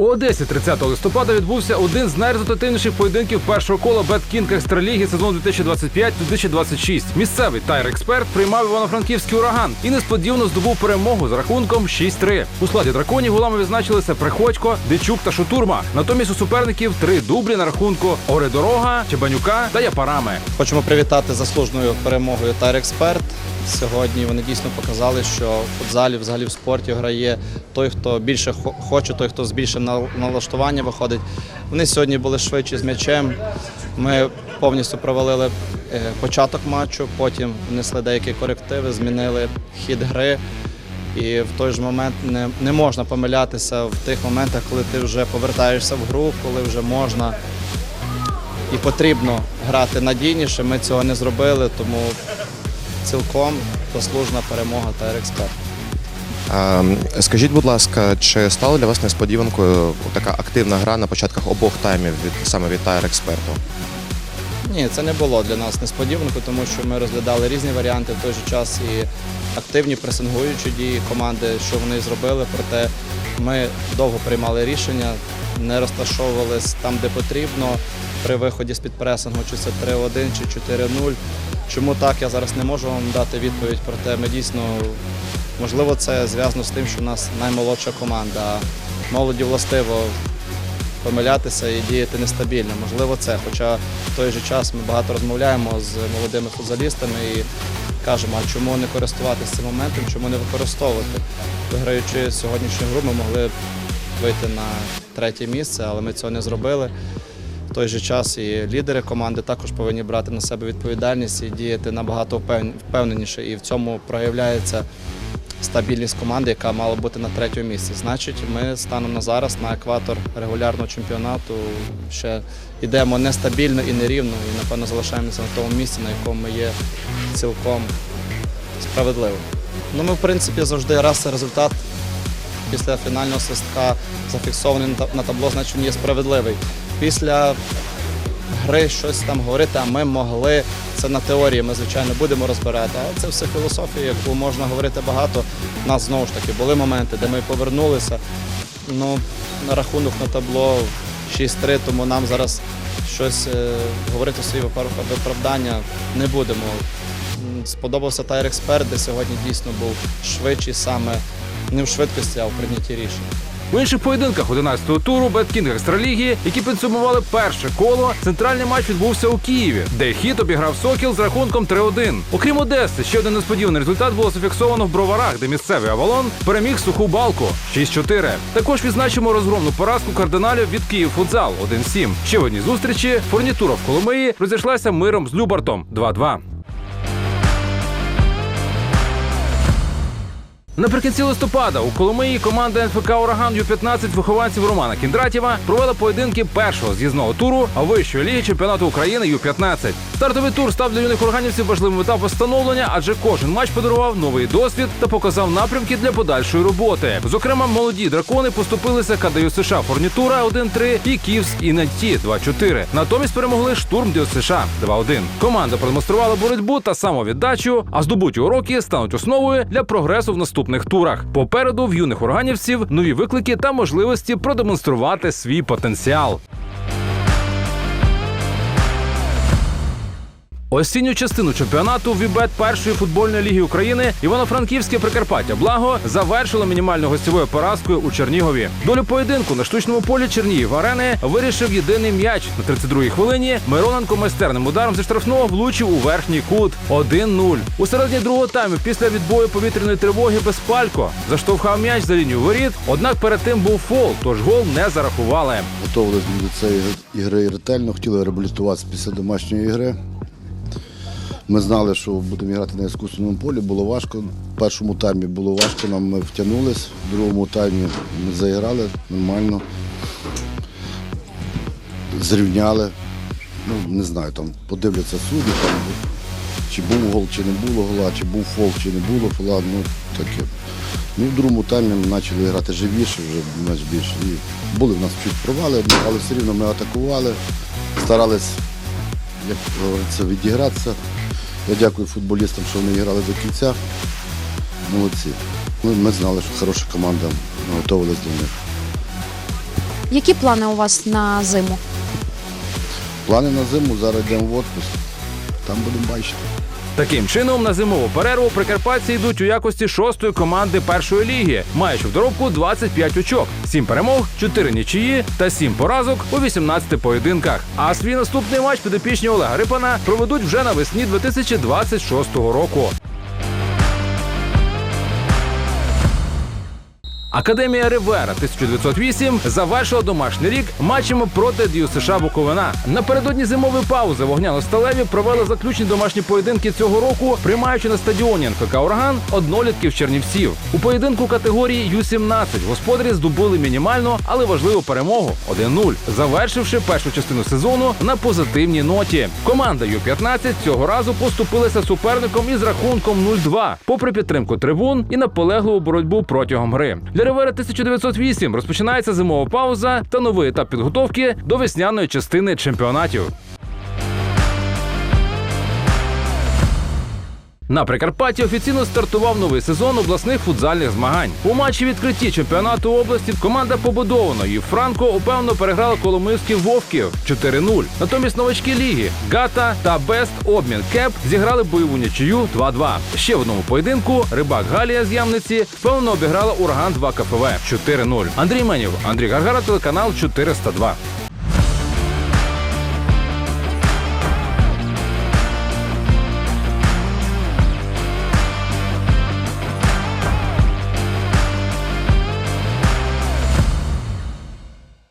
Одесі 30 листопада відбувся один з найрезультативніших поєдинків першого кола Беткінг Екстраліги сезону 2025-2026. Місцевий тайр-експерт приймав івано-франківський ураган і несподівано здобув перемогу з рахунком 6-3. У складі драконів голами відзначилися Приходько, Дичук та Шутурма. Натомість у суперників три дублі на рахунку Оридорога, Чебанюка та Япарами. Хочемо привітати заслуженою перемогою Тайр Експерт. Сьогодні вони дійсно показали, що в футзалі, взагалі в спорті грає той, хто більше хоче, той, хто з більшим нал- налаштуванням виходить. Вони сьогодні були швидші з м'ячем. Ми повністю провалили е, початок матчу, потім внесли деякі корективи, змінили хід гри. І в той же момент не, не можна помилятися в тих моментах, коли ти вже повертаєшся в гру, коли вже можна і потрібно грати надійніше. Ми цього не зробили, тому цілком заслужена перемога та експерт. А, Скажіть, будь ласка, чи стала для вас несподіванкою така активна гра на початках обох таймів від саме від Тайр експерту? Ні, це не було для нас несподіванкою, тому що ми розглядали різні варіанти в той же час і активні пресингуючі дії команди, що вони зробили. Проте ми довго приймали рішення, не розташовувались там, де потрібно. При виході з-під пресингу, чи це 3-1, чи 4-0. Чому так, я зараз не можу вам дати відповідь, проте ми дійсно, можливо, це зв'язано з тим, що у нас наймолодша команда. Молоді властиво помилятися і діяти нестабільно. Можливо, це. Хоча в той же час ми багато розмовляємо з молодими футболістами і кажемо, а чому не користуватися цим моментом, чому не використовувати. Виграючи сьогоднішню гру, ми могли б вийти на третє місце, але ми цього не зробили. В той же час і лідери команди також повинні брати на себе відповідальність і діяти набагато впевненіше. І в цьому проявляється стабільність команди, яка мала бути на третьому місці. Значить, ми станом на зараз на екватор регулярного чемпіонату ще йдемо нестабільно і нерівно, і напевно залишаємося на тому місці, на якому ми є цілком справедливо. Ну, ми, в принципі, завжди раз результат після фінального свистка зафіксований на табло, значить він є справедливий. Після гри щось там говорити, а ми могли. Це на теорії ми, звичайно, будемо розбирати. Але це все філософія, яку можна говорити багато. У нас знову ж таки були моменти, де ми повернулися. Ну, на рахунок на табло 6-3, тому нам зараз щось е, говорити свої виправдання не будемо. Сподобався Тайр Експерт, де сьогодні дійсно був швидший саме не в швидкості, а в прийнятті рішень. У інших поєдинках 11-го туру Беткінг Екстраліги, які підсумували перше коло, центральний матч відбувся у Києві, де хіт обіграв Сокіл з рахунком 3-1. Окрім Одеси, ще один несподіваний результат було зафіксовано в Броварах, де місцевий Авалон переміг суху балку 6-4. Також відзначимо розгромну поразку кардиналів від Київ Футзал 1-7. Ще в одній зустрічі фурнітура в Коломиї розійшлася миром з Любартом 2-2. Наприкінці листопада у Коломиї команда НФК Ураган Ю-15 вихованців Романа Кіндратєва провела поєдинки першого з'їзного туру вищої ліги чемпіонату України Ю-15. Стартовий тур став для юних органівців важливим етапом встановлення, адже кожен матч подарував новий досвід та показав напрямки для подальшої роботи. Зокрема, молоді дракони поступилися КДЮ США Форнітура 1-3 і Ківс Інанті 2-4. Натомість перемогли штурм Дю США 2-1. Команда продемонструвала боротьбу та самовіддачу, а здобуті уроки стануть основою для прогресу в наступних турах. Попереду в юних органівців нові виклики та можливості продемонструвати свій потенціал. Осінню частину чемпіонату Вібет першої футбольної ліги України Івано-Франківське Прикарпаття Благо завершило мінімальною гостєвою поразкою у Чернігові. Долю поєдинку на штучному полі Чернігів арени вирішив єдиний м'яч на 32-й хвилині. Мироненко майстерним ударом зі штрафного влучив у верхній кут 1-0. У середині другого тайму після відбою повітряної тривоги Безпалько заштовхав м'яч за лінію воріт. Однак перед тим був фол, тож гол не зарахували. Готувалися до цієї ігри ретельно, хотіли реабілітуватися після домашньої ігри. Ми знали, що будемо грати на іскусственному полі, було важко. В першому таймі було важко, нам ми втягнулись, в другому таймі ми заіграли нормально, зрівняли. Ну, не знаю, там подивляться судді, там, чи був гол, чи не було гола, чи був фол, чи не було фола, ну таке. Ну, в другому таймі ми почали грати живіше, вже менш більше. І були в нас чуть провали, але все рівно ми атакували, старались, як говориться, відігратися. Я дякую футболістам, що вони грали до кінця. Молодці. Ми, ми знали, що хороша команда, ми готувалися до них. Які плани у вас на зиму? Плани на зиму, зараз йдемо в відпуск. Там будемо бачити. Таким чином, на зимову перерву прикарпатці йдуть у якості шостої команди першої ліги, маючи в доробку 25 очок, 7 перемог, 4 нічиї та 7 поразок у 18 поєдинках. А свій наступний матч підопічні Олега Рипана проведуть вже навесні 2026 року. Академія Ривера 1908 завершила домашній рік матчами проти Дію США Буковина. Напередодні зимової паузи вогняно-сталеві провели заключні домашні поєдинки цього року, приймаючи на стадіоні НФК Ураган однолітків Чернівців. У поєдинку категорії Ю-17 господарі здобули мінімальну, але важливу перемогу 1-0, завершивши першу частину сезону на позитивній ноті. Команда Ю-15 цього разу поступилася суперником із рахунком 0-2, попри підтримку трибун і наполегливу боротьбу протягом гри. Для Ривери 1908 розпочинається зимова пауза та новий етап підготовки до весняної частини чемпіонатів. На Прикарпатті офіційно стартував новий сезон обласних футзальних змагань. У матчі відкритті чемпіонату області команда побудованої Франко упевнено переграла коломийських вовків 4-0. Натомість новачки ліги Гата та Бест Обмін Кеп зіграли бойову нічию 2-2. Ще в одному поєдинку рибак Галія з Ямниці впевнено обіграла ураган 2 КФВ 4-0. Андрій Менів, Андрій Гаргара, телеканал 402.